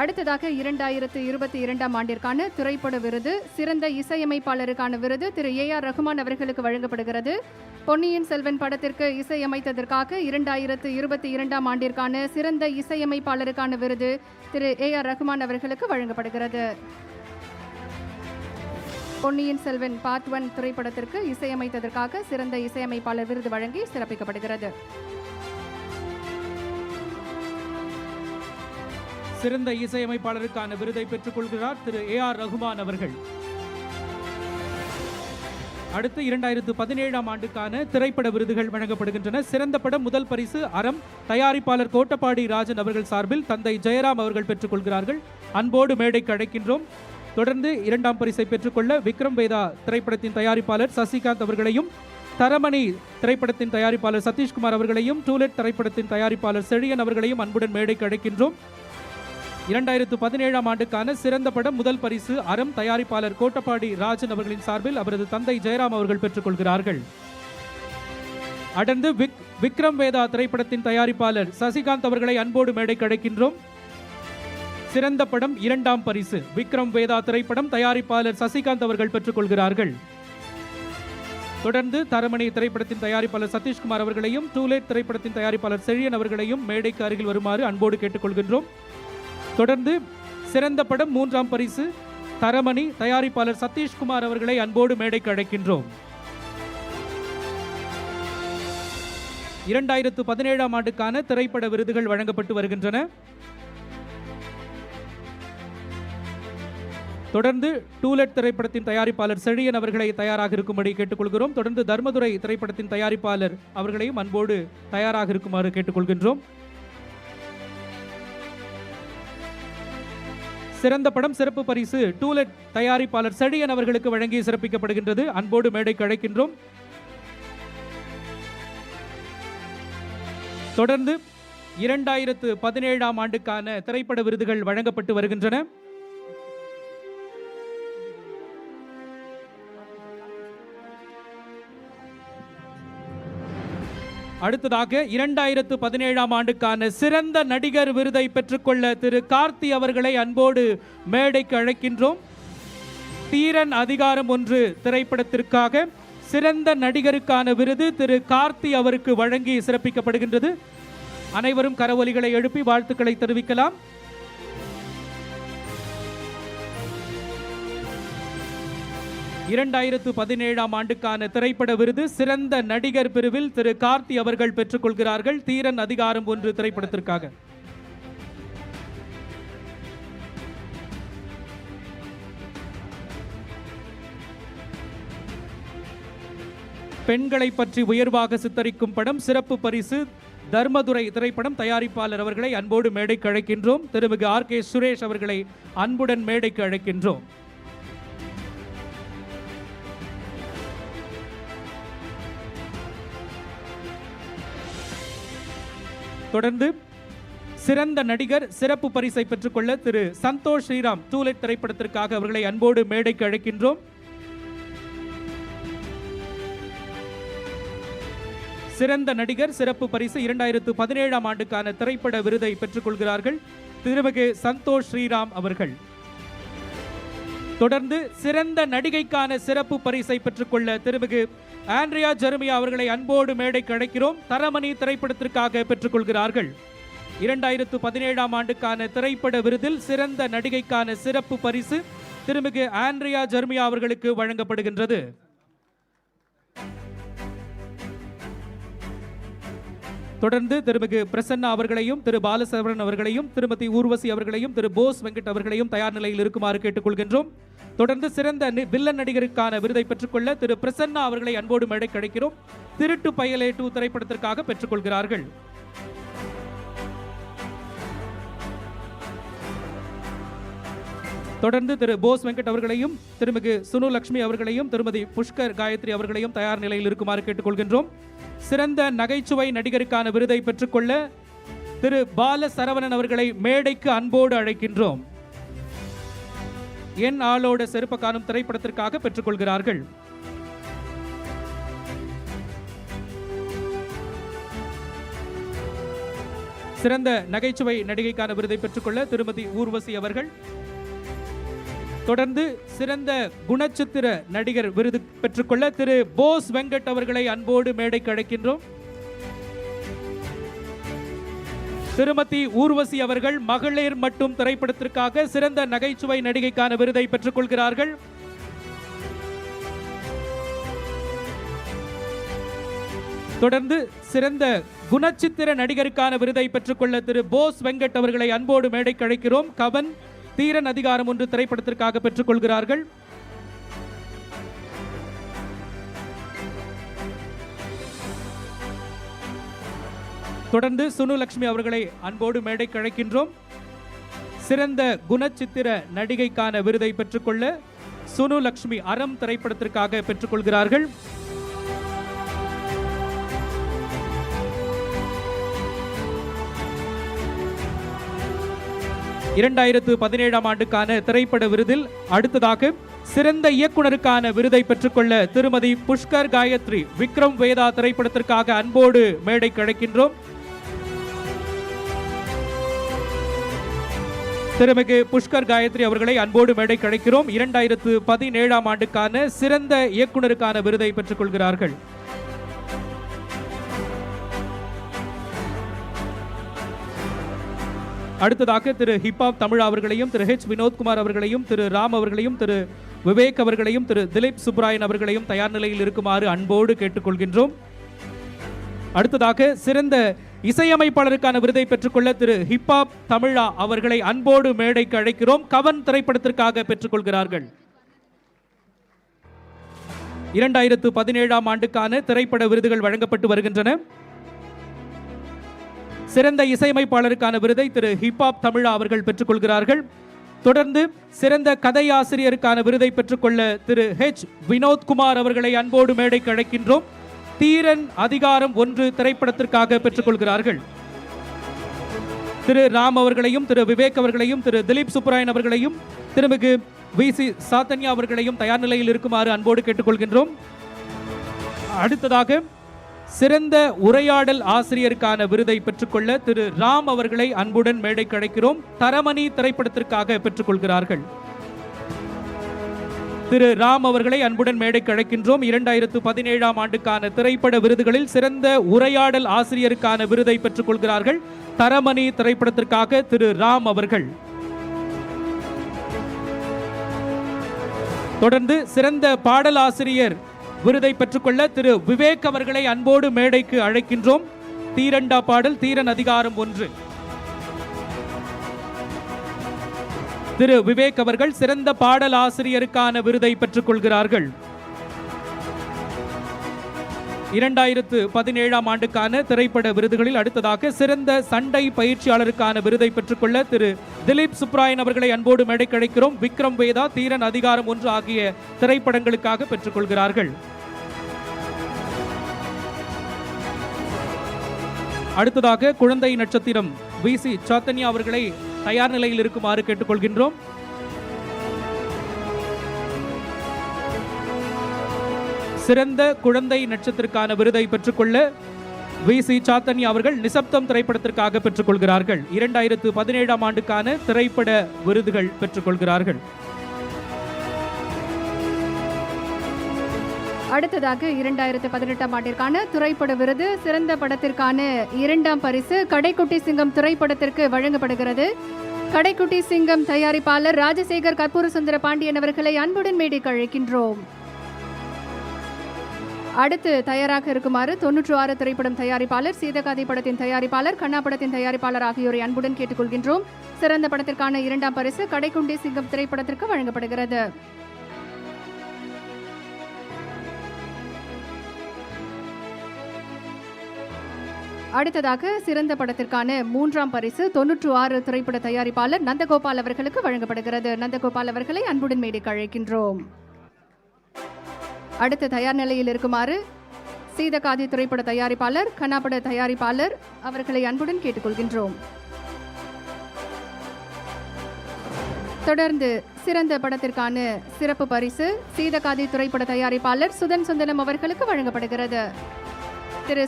அடுத்ததாக இரண்டாயிரத்து இருபத்தி இரண்டாம் ஆண்டிற்கான திரைப்பட விருது சிறந்த இசையமைப்பாளருக்கான விருது திரு ஏ ஆர் ரகுமான் அவர்களுக்கு வழங்கப்படுகிறது. பொன்னியின் செல்வன் படத்திற்கு இசையமைத்ததற்காக இரண்டாயிரத்து இருபத்தி இரண்டாம் ஆண்டிற்கான சிறந்த இசையமைப்பாளருக்கான விருது திரு ஏ ஆர் ரகுமான் அவர்களுக்கு வழங்கப்படுகிறது. பொன்னியின் செல்வன் பார்ட் ஒன் திரைப்படத்திற்கு இசையமைத்ததற்காக சிறந்த இசையமைப்பாளர் விருது வழங்கி சிறப்பிக்கப்படுகிறது. சிறந்த இசையமைப்பாளருக்கான விருதை பெற்றுக் கொள்கிறார் திரு ஏ ஆர் ரகுமான் அவர்கள். அடுத்து இரண்டாயிரத்து பதினேழாம் ஆண்டுக்கான திரைப்பட விருதுகள் வழங்கப்படுகின்றன. சிறந்த படம் முதல் பரிசு அறம் தயாரிப்பாளர் கோட்டப்பாடி ராஜன் அவர்கள் சார்பில் தந்தை ஜெயராம் அவர்கள் பெற்றுக் கொள்கிறார்கள். அன்போடு மேடைக்கு அழைக்கின்றோம். தொடர்ந்து இரண்டாம் பரிசை பெற்றுக்கொள்ள விக்ரம் வேதா திரைப்படத்தின் தயாரிப்பாளர் சசிகாந்த் அவர்களையும் தரமணி திரைப்படத்தின் தயாரிப்பாளர் சதீஷ்குமார் அவர்களையும் டூலெட் திரைப்படத்தின் தயாரிப்பாளர் செழியன் அவர்களையும் அன்புடன் மேடைக்கு அழைக்கின்றோம். இரண்டாயிரத்து பதினேழாம் ஆண்டுக்கான சிறந்த படம் முதல் பரிசு அறம் தயாரிப்பாளர் கோட்டப்பாடி ராஜன் அவர்களின் சார்பில் அவரது தந்தை ஜெயராம் அவர்கள் பெற்றுக்கொள்கிறார்கள். அடர்ந்து விக் விக்ரம் வேதா திரைப்படத்தின் தயாரிப்பாளர் சசிகாந்த் அவர்களை அன்போடு மேடை கிடைக்கின்றோம் சிறந்த படம் இரண்டாம் பரிசு விக்ரம் வேதா திரைப்படம் தயாரிப்பாளர் சசிகாந்த் அவர்கள் பெற்றுக்கொள்கிறார்கள். தொடர்ந்து தரமணி திரைப்படத்தின் தயாரிப்பாளர் சதீஷ்குமார் அவர்களையும் டூலேட் திரைப்படத்தின் தயாரிப்பாளர் செழியன் அவர்களையும் மேடைக்கு அருகில் வருமாறு அன்போடு கேட்டுக்கொள்கின்றோம். தொடர்ந்து சிறந்த படம் மூன்றாம் பரிசு தரமணி தயாரிப்பாளர் சதீஷ்குமார் அவர்களை அன்போடு மேடைக்கு அழைக்கின்றோம். இரண்டாயிரத்து பதினேழாம் ஆண்டுக்கான திரைப்பட விருதுகள் வழங்கப்பட்டு வருகின்றன. தொடர்ந்து டூலெட் திரைப்படத்தின் தயாரிப்பாளர் செழியன் அவர்களை தயாராக இருக்கும்படி கேட்டுக்கொள்கிறோம். தொடர்ந்து தர்மதுரை திரைப்படத்தின் தயாரிப்பாளர் அவர்களையும் அன்போடு தயாராக இருக்குமாறு கேட்டுக்கொள்கின்றோம். சிறந்த படம் சிறப்பு பரிசு டூலெட் தயாரிப்பாளர் செழியன் அவர்களுக்கு வழங்கி சிறப்பிக்கப்படுகின்றது. அன்போடு மேடைக்கு அழைக்கின்றோம். தொடர்ந்து இரண்டாயிரத்து பதினேழாம் ஆண்டுக்கான திரைப்பட விருதுகள் வழங்கப்பட்டு வருகின்றன. அடுத்ததாக இரண்டாயிரத்து பதினேழாம் ஆண்டுக்கான சிறந்த நடிகர் விருதை பெற்றுக்கொள்ள திரு கார்த்தி அவர்களை அன்போடு மேடைக்கு அழைக்கின்றோம். தீரன் அதிகாரம் ஒன்று திரைப்படத்திற்காக சிறந்த நடிகருக்கான விருது திரு கார்த்தி அவருக்கு வழங்கி சிறப்பிக்கப்படுகின்றது. அனைவரும் கரவொலிகளை எழுப்பி வாழ்த்துக்களை தெரிவிக்கலாம். இரண்டாயிரத்து பதினேழாம் ஆண்டுக்கான திரைப்பட விருது சிறந்த நடிகர் பிரிவில் திரு கார்த்தி அவர்கள் பெற்றுக்கொள்கிறார்கள். தீரன் அதிகாரம் ஒன்று திரைப்படத்திற்காக. பெண்களை பற்றி உயர்வாக சித்தரிக்கும் படம் சிறப்பு பரிசு. தர்மதுரை திரைப்படம் தயாரிப்பாளர் அவர்களை அன்போடு மேடைக்கு அழைக்கின்றோம். திருமிகு ஆர் கே சுரேஷ் அவர்களை அன்புடன் மேடைக்கு அழைக்கின்றோம். தொடர்ந்து சிறந்த நடிகர் சிறப்பு பரிசை பெற்றுக்கொள்ள திரு சந்தோஷ் ஸ்ரீராம் டூலெட் திரைப்படத்திற்காக அவர்களை அன்போடு மேடைக்கு அழைக்கின்றோம். சிறந்த நடிகர் சிறப்பு பரிசு இரண்டாயிரத்து பதினேழாம் ஆண்டுக்கான திரைப்பட விருதை பெற்றுக்கொள்கிறார்கள் திருமிகு சந்தோஷ் ஸ்ரீராம் அவர்கள். தொடர்ந்து சிறந்த நடிகைக்கான சிறப்பு பரிசை பெற்றுக்கொள்ள திருமிகு ஆண்ட்ரியா ஜெர்மியா அவர்களை அன்போடு மேடைக்கு அழைக்கிறோம். தரமணி திரைப்படத்திற்காக பெற்றுக்கொள்கிறார்கள். இரண்டாயிரத்து பதினேழாம் ஆண்டுக்கான திரைப்பட விருதில் சிறந்த நடிகைக்கான சிறப்பு பரிசு திருமிகு ஆண்ட்ரியா ஜெர்மியா அவர்களுக்கு வழங்கப்படுகின்றது. தொடர்ந்து திருமிகு பிரசன்னா அவர்களையும் திரு பாலசரவணன் அவர்களையும் திருமதி ஊர்வசி அவர்களையும் திரு போஸ் வெங்கட் அவர்களையும் தயார் நிலையில் இருக்குமாறு கேட்டுக்கொள்கின்றோம். தொடர்ந்து சிறந்த நி- வில்லன் நடிகருக்கான விருதை பெற்றுக்கொள்ள திரு பிரசன்னா அவர்களை அன்போடு மேடை கிடைக்கிறோம். திருட்டு பயலே டூ திரைப்படத்திற்காக பெற்றுக்கொள்கிறார்கள். தொடர்ந்து திரு போஸ் வெங்கட் அவர்களையும் திருமிகு சுனு லட்சுமி அவர்களையும் திருமதி புஷ்கர் காயத்ரி அவர்களையும் தயார் நிலையில் இருக்குமாறு கேட்டுக்கொள்கின்றோம். சிறந்த நகைச்சுவை நடிகருக்கான விருதை பெற்றுக்கொள்ள திரு பால சரவணன் அவர்களை மேடைக்கு அன்போடு அழைக்கின்றோம். என் ஆளோட செருப்ப காணும் திரைப்படத்திற்காக பெற்றுக்கொள்கிறார்கள். சிறந்த நகைச்சுவை நடிகைக்கான விருதை பெற்றுக்கொள்ள திருமதி ஊர்வசி அவர்கள். தொடர்ந்து சிறந்த குணச்சித்திர நடிகர் விருது பெற்றுக்கொள்ள திரு போஸ் வெங்கட் அவர்களை அன்போடு மேடைக்கு அழைக்கின்றோம். திருமதி ஊர்வசி அவர்கள் மகளிர் மட்டும் திரைப்படத்திற்காக சிறந்த நகைச்சுவை நடிகைக்கான விருதை பெற்றுக்கொள்கிறார்கள். தொடர்ந்து சிறந்த குணச்சித்திர நடிகருக்கான விருதை பெற்றுக்கொள்ள திரு போஸ் வெங்கட் அவர்களை அன்போடு மேடைக்கு அழைக்கிறோம். கவன் தீரன் அதிகாரம் ஒன்று திரைப்படத்திற்காக பெற்றுக்கொள்கிறார்கள். தொடர்ந்து சுனுலக்ஷ்மி அவர்களை அன்போடு மேடை கழைக்கின்றோம் சிறந்த குணச்சித்திர நடிகைக்கான விருதை பெற்றுக்கொள்ள சுனு அறம் திரைப்படத்திற்காக பெற்றுக்கொள்கிறார்கள். இரண்டாயிரத்து பதினேழாம் ஆண்டுக்கான திரைப்பட விருதில் அடுத்ததாக சிறந்த இயக்குனருக்கான விருதை பெற்றுக்கொள்ள திருமதி புஷ்கர் காயத்ரி விக்ரம் வேதா திரைப்படத்திற்காக அன்போடு மேடை கிடைக்கின்றோம் திருமிகு புஷ்கர் காயத்ரி அவர்களை அன்போடு மேடை கிடைக்கிறோம். இரண்டாயிரத்து பதினேழாம் ஆண்டுக்கான சிறந்த இயக்குனருக்கான விருதை பெற்றுக்கொள்கிறார்கள் அடுத்ததாக திரு ஹிப்ஹாப் தமிழ் அவர்களையும் திரு ஹெச் வினோத்குமார் அவர்களையும் திரு ராம் அவர்களையும் திரு விவேக் அவர்களையும் திரு திலீப் சுப்ராயன் அவர்களையும் தயார் நிலையில் இருக்குமாறு அன்போடு கேட்டுக்கொள்கின்றோம். அடுத்ததாக சிறந்த இசையமைப்பாளருக்கான விருதை பெற்றுக்கொள்ள திரு ஹிப்ஹாப் தமிழா அவர்களை அன்போடு மேடைக்கு அழைக்கிறோம். கவன் திரைப்படத்திற்காக பெற்றுக்கொள்கிறார்கள். இரண்டாயிரத்து பதினேழாம் ஆண்டுக்கான திரைப்பட விருதுகள் வழங்கப்பட்டு வருகின்றன. சிறந்த இசையமைப்பாளருக்கான விருதை திரு ஹிப்ஹாப் தமிழா அவர்கள் பெற்றுக்கொள்கிறார்கள். தொடர்ந்து சிறந்த கதையாசிரியருக்கான விருதை பெற்றுக்கொள்ள திரு ஹெச் வினோத்குமார் அவர்களை அன்போடு மேடைக்கு அழைக்கின்றோம். தீரன் அதிகாரம் ஒன்று திரைப்படத்திற்காக பெற்றுக்கொள்கிறார்கள். திரு ராம் அவர்களையும் திரு விவேக் அவர்களையும் திரு திலீப் சுப்ராயன் அவர்களையும் திருமிகு வி சி சாத்தன்யா அவர்களையும் தயார் நிலையில் இருக்குமாறு அன்போடு கேட்டுக்கொள்கின்றோம். அடுத்ததாக சிறந்த உரையாடல் ஆசிரியருக்கான விருதை பெற்றுக்கொள்ள திரு ராம் அவர்களை அன்புடன் மேடைக்கு அழைக்கிறோம். தரமணி திரைப்படத்திற்காக பெற்றுக்கொள்கிறார்கள். திரு ராம் அவர்களை அன்புடன் மேடைக்கு அழைக்கின்றோம். இரண்டாயிரத்து பதினேழாம் ஆண்டுக்கான திரைப்பட விருதுகளில் சிறந்த உரையாடல் ஆசிரியருக்கான விருதை பெற்றுக்கொள்கிறார்கள் தரமணி திரைப்படத்திற்காக திரு ராம் அவர்கள். தொடர்ந்து சிறந்த பாடலாசிரியர் விருதை பெற்றுக்கொள்ள திரு விவேக் அவர்களை அன்போடு மேடைக்கு அழைக்கின்றோம். தீரண்டா பாடல் தீரன் அதிகாரம் ஒன்று. திரு விவேக் அவர்கள் சிறந்த பாடல் ஆசிரியருக்கான விருதை பெற்றுக்கொள்கிறார்கள். இரண்டாயிரத்து பதினேழாம் ஆண்டுக்கான திரைப்பட விருதுகளில் அடுத்ததாக சிறந்த சண்டை பயிற்சியாளருக்கான விருதை பெற்றுக்கொள்ள திரு திலீப் சுப்ராயன் அவர்களை அன்போடு மேடைக்கழைக்கிறோம். விக்ரம் வேதா தீரன் அதிகாரம் ஒன்று ஆகிய திரைப்படங்களுக்காக பெற்றுக்கொள்கிறார்கள். அடுத்ததாக குழந்தை நட்சத்திரம் வி சி சாத்தன்யா அவர்களை தயார் நிலையில் இருக்குமாறு கேட்டுக்கொள்கின்றோம். சிறந்த குழந்தை நட்சத்திற்கான விருதை பெற்றுக்கொள்ள வி. சி. சாத்தனி அவர்கள் நிசப்தம் திரைப்படத்திற்காக பெற்றுக்கொள்கிறார்கள். இரண்டாயிரத்து பதினேழாம் ஆண்டுக்கான திரைப்பட விருதுகள் பெற்றுக்கொள்கிறார்கள். அடுத்ததாக இரண்டாயிரத்து பதினெட்டாம் ஆண்டிற்கான திரைப்பட விருது சிறந்த படத்திற்கான இரண்டாம் பரிசு கடைக்குட்டி சிங்கம் திரைப்படத்திற்கு வழங்கப்படுகிறது. கடைக்குட்டி சிங்கம் தயாரிப்பாளர் ராஜசேகர் கற்பூர சுந்தர பாண்டியன் அவர்களை அன்புடன் மேடைக்கு அழைக்கின்றோம். அடுத்து தயாராக இருக்குமாறு தொன்னூற்று ஆறு திரைப்படம் தயாரிப்பாளர் சீதகாதி படத்தின் தயாரிப்பாளர் கண்ணா படத்தின் தயாரிப்பாளர் ஆகியோரை அன்புடன் கேட்டுக்கொள்கின்றோம். சிறந்த படத்திற்கான இரண்டாம் பரிசு கடைக்குண்டி சிங்கம் திரைப்படத்திற்கு வழங்கப்படுகிறது. அடுத்ததாக சிறந்த படத்திற்கான மூன்றாம் பரிசு தொன்னூற்று ஆறு திரைப்பட தயாரிப்பாளர் நந்தகோபால் அவர்களுக்கு வழங்கப்படுகிறது. நந்தகோபால் அவர்களை அன்புடன் மேடைக்கு அழைக்கின்றோம். அடுத்த தயார் நிலையில் இருக்குமாறு சீதகாதி திரைப்பட தயாரிப்பாளர் கனாபட தயாரிப்பாளர் அவர்களை அன்புடன் கேட்டுக்கொள்கின்றோம். தொடர்ந்து சிறந்த படத்திற்கான சிறப்பு பரிசு சீதகாதி திரைப்பட தயாரிப்பாளர் சுதன் சுந்தனம் அவர்களுக்கு வழங்கப்படுகிறது. திரு